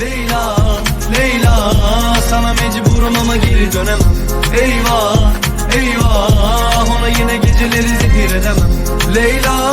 Leyla, Leyla Sana mecburum ama geri dönemem. Eyvah, eyvah Ona yine geceleri zehir edemem. Leyla,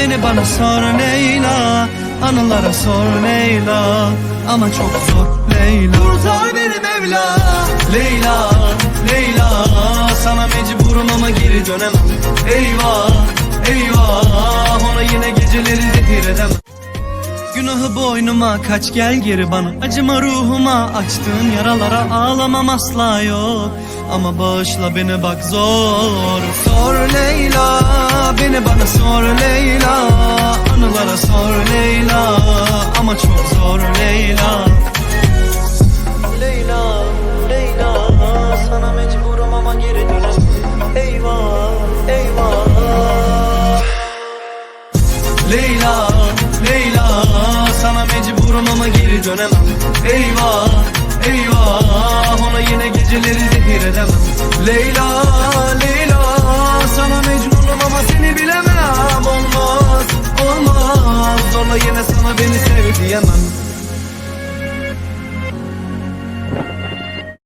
Beni bana sor Leyla. Anılara sor Leyla. Ama çok zor Leyla. Kurtar beni Mevla. Leyla Leyla. Sana mecburum ama geri dönemem. Eyvah Eyvah. Ona yine geceleri zehir edemem. Günahı boynuma kaç gel geri bana. Acıma ruhuma açtığın yaralara ağlamam asla yok. Ama bağışla beni bak zor. Sor Leyla bana sor Leyla Anılara sor Leyla Ama çok zor Leyla. Leyla Leyla Sana mecburum ama geri dönemem Eyvah Eyvah. Leyla, Leyla Sana mecburum ama geri dönemem. Eyvah, eyvah Ona yine geceleri Yine sana beni sev diyemem